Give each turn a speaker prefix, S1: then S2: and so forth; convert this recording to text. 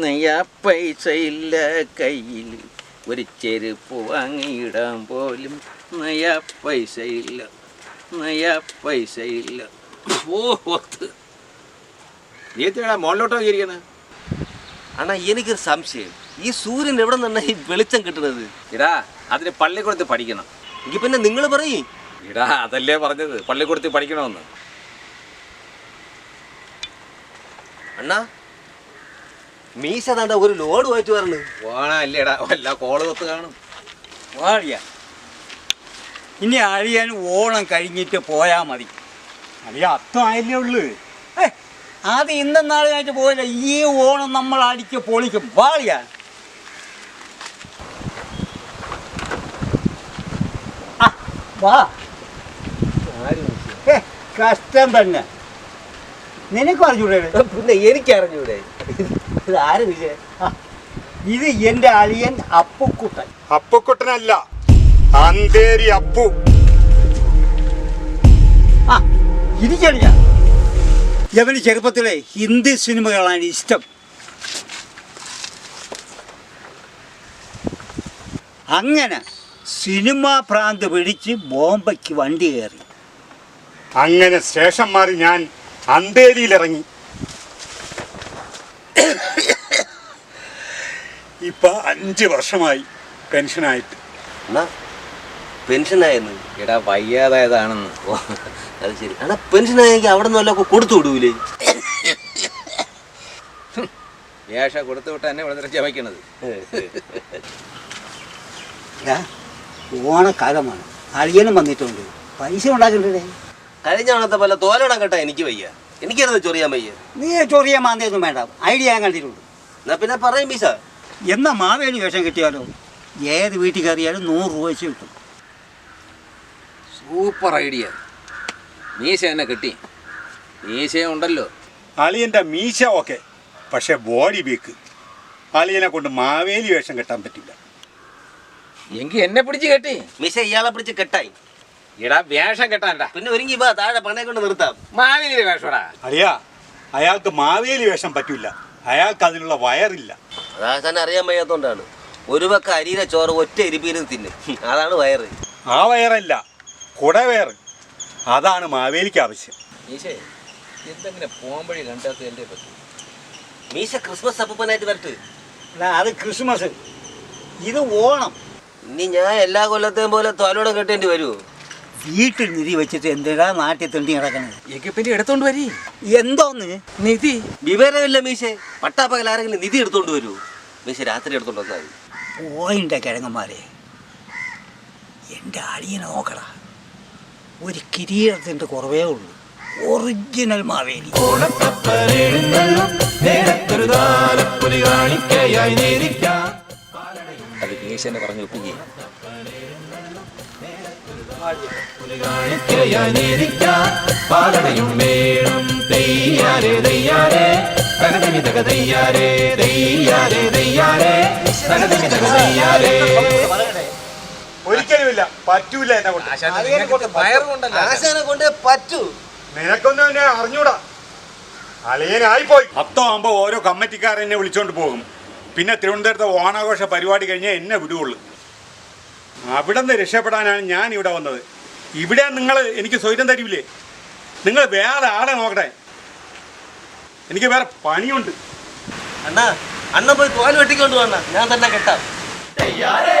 S1: നയാ പൈസ ഇല്ല കയ്യിൽ ഒരു ചെരുപ്പ് വാങ്ങിയിടാൻ പോലും നയാ പൈസ ഇല്ല നയാ പൈസ ഇല്ല ഓ ഒത്ത്
S2: നീ മുകളിലോട്ടോ ഇരിക്കുന്നത്
S3: അണ്ണാ എനിക്കൊരു സംശയം. ഈ സൂര്യൻ എവിടെ നിന്നാണ് ഈ വെളിച്ചം കിട്ടുന്നത്?
S2: ഇടാ അതിന് പള്ളിക്കൂടത്തിൽ പഠിക്കണം.
S3: എങ്കിൽ പിന്നെ നിങ്ങൾ പറയും.
S2: ഇടാ അതല്ലേ പറഞ്ഞത്. പള്ളിക്കൂടത്തിൽ പഠിക്കണമെന്ന്.
S3: അണ്ണാ മീശ താണ്ട ഒരു ലോഡ് പോയിട്ട് പറഞ്ഞു
S2: ഓണല്ലേടാ വല്ല കോൾ കൊത്ത് കാണും.
S4: വാഴിയ ഇനി അഴിയാൻ ഓണം കഴിഞ്ഞിട്ട് പോയാ മതി. അളിയ അത്തമായല്ലേ ഉള്ളു. ഏ അത് ഇന്നും നാളെയായിട്ട് പോയില്ല. ഈ ഓണം നമ്മൾ അടിച്ച് പൊളിക്കും. വാളിയ ആ, വാ. കഷ്ടം തന്നെ നിനക്ക് അറിഞ്ഞൂടെ?
S3: പിന്നെ എനിക്ക് അറിഞ്ഞൂടെ ഇത് ആര് വിജയ?
S4: ഇത് എന്റെ അളിയൻ അപ്പുക്കുട്ടൻ.
S5: അപ്പുക്കുട്ടനല്ല അന്തേരി അപ്പു.
S4: ആ ഇരിക്കണില്ല യവന് ചെറുപ്പത്തിലെ ഹിന്ദി സിനിമകളാണ് ഇഷ്ടം. അങ്ങനെ സിനിമാ ഭ്രാന്ത് പിടിച്ച് ബോംബയ്ക്ക് വണ്ടി കയറി.
S5: അങ്ങനെ സ്റ്റേഷൻ മാറി ഞാൻ അന്തേരിയിലിറങ്ങി. ഇപ്പൊ അഞ്ച് വർഷമായി പെൻഷനായിട്ട്.
S3: എന്നാ പെൻഷനായെന്ന്.
S2: എടാ വയ്യാതായതാണെന്ന്.
S3: അത് ശരി. അണ്ണാ പെൻഷനായെങ്കിൽ അവിടെ നിന്ന് വല്ലതൊക്കെ കൊടുത്തു വിടൂലേ?
S2: ഏഷ കൊടുത്തു വിട്ട എന്നെ ഇവിടെ ചമയ്ക്കണത്
S4: ഓണക്കാലമാണ്. അളിയനും വന്നിട്ടുണ്ട്. പൈസ ഉണ്ടാക്കണ്ടേ?
S3: കഴിഞ്ഞ ഓണത്തെ പോലെ കേട്ടാ എനിക്ക് വയ്യ. എനിക്കത് ചൊറിയാൻ വയ്യ.
S4: നീ ചൊറിയാൻ മാന്തിയൊന്നും വേണ്ട. ഐഡിയ ഞാൻ കണ്ടിട്ടുണ്ട്.
S3: എന്നാ പിന്നെ പറയും മീശ
S4: എന്നാ മാവേലി വേഷം കിട്ടിയാലോ? ഏത് വീട്ടിൽ കയറിയാലും നൂറ് രൂപ വെച്ച് കിട്ടും.
S2: Super idea. മീശ എന്നെ കിട്ടി. മീശ ഉണ്ടല്ലോ.
S5: അളിയന്റെ മീശ ഓക്കെ പക്ഷെ ബോഡി വീക്ക്. അളിയനെ കൊണ്ട് മാവേലി വേഷം കെട്ടാൻ പറ്റില്ല.
S2: എങ്കിൽ എന്നെ പിടിച്ച് കെട്ടി.
S3: മീശ ഇയാളെ പിടിച്ച് കെട്ടായി.
S2: ഇടാ വേഷം കെട്ടാൻടാ
S3: പിന്നെ ഒരുങ്ങി വാ താഴെ പണയെ കൊണ്ട് നിർത്താം.
S2: മാവേലി വേഷടാ.
S5: അറിയാ അയാൾക്ക് മാവേലി വേഷം പറ്റൂല. അയാൾക്ക് അതിനുള്ള വയറില്ല.
S3: അതാ തന്നെ അറിയാൻ വയ്യാത്തോണ്ടാണ്. ഒരു പക്ക അരിയിലെ ചോറ് ഒറ്റ എരിപ്പിനും തിന്നും. അതാണ് വയറ്.
S5: ആ വയറല്ല കുടവയറ് അതാണ് മാവേലിക്ക് ആവശ്യം.
S2: മീശേ എന്തെങ്കിലും പോംവഴി കണ്ടാത്ത എന്റെ പറ്റും?
S3: മീശ ക്രിസ്മസ് അപ്പനായിട്ട് വരട്ട്.
S4: എടാ, അത് ക്രിസ്മസ്. ഇത് ഓണം.
S3: ഇനി ഞാൻ എല്ലാ കൊല്ലത്തെയും പോലെ തോലോടെ കെട്ടേണ്ടി വരുമോ
S4: വീട്ടിൽ നിധി വെച്ചിട്ട് എന്തിനാ നാട്ടിൽ തെണ്ടി കിടക്കണത്
S2: എങ്കിൽ പിന്നെ എടുത്തോണ്ട് വരി.
S4: എന്തോന്ന്?
S2: നിധി.
S3: വിവരമില്ല മീശെ. പട്ടാപ്പകൽ ആരെങ്കിലും നിധി എടുത്തോണ്ട് വരൂ. മീശ രാത്രി എടുത്തോണ്ട് വന്നാൽ
S4: പോയിന്റെ കിഴങ്ങന്മാരെ. എന്റെ അടിയനെ നോക്കടാ. ഒരു കിരീടത്തിന്റെ കുറവേ ഉള്ളൂ. ഒറിജിനൽ മാവേലി.
S2: അത് മീശനെ പറഞ്ഞു ഒപ്പിക്കുക
S6: പാലടയും വേണം തെയ്യാരെ തെയ്യാരെ തകതിമി തക തെയ്യാരെ തെയ്യാരെ തെയ്യാരെ തകതിമി തക തെയ്യാരെ
S5: ഒരിക്കലുമില്ല. പറ്റൂല എന്നെ കൊണ്ട്.
S3: ആശാനെ കൊണ്ട് പറ്റൂ.
S5: നിനക്കൊന്നും എന്നെ അറിഞ്ഞൂടാ. അളിയനായി പോയി പത്താകുമ്പോ ഓരോ കമ്മിറ്റിക്കാരൻ എന്നെ വിളിച്ചോണ്ട് പോകും. പിന്നെ തിരുവനന്തപുരത്തെ ഓണാഘോഷ പരിപാടി കഴിഞ്ഞാൽ എന്നെ വിടുകയുള്ളൂ അവിടെ നിന്ന് രക്ഷപ്പെടാനാണ് ഞാൻ ഇവിടെ വന്നത്. ഇവിടെ നിങ്ങൾ എനിക്ക് സ്വൈര്യം തരില്ലേ? നിങ്ങൾ വേറെ ആളെ നോക്കട്ടെ. എനിക്ക് വേറെ പണിയുണ്ട്.
S3: അണ്ണാ അണ്ണ പോയി കോൽ വെട്ടിക്കൊണ്ട് വന്ന. ഞാൻ തന്നെ കെട്ടാം.
S6: തയ്യാറേ.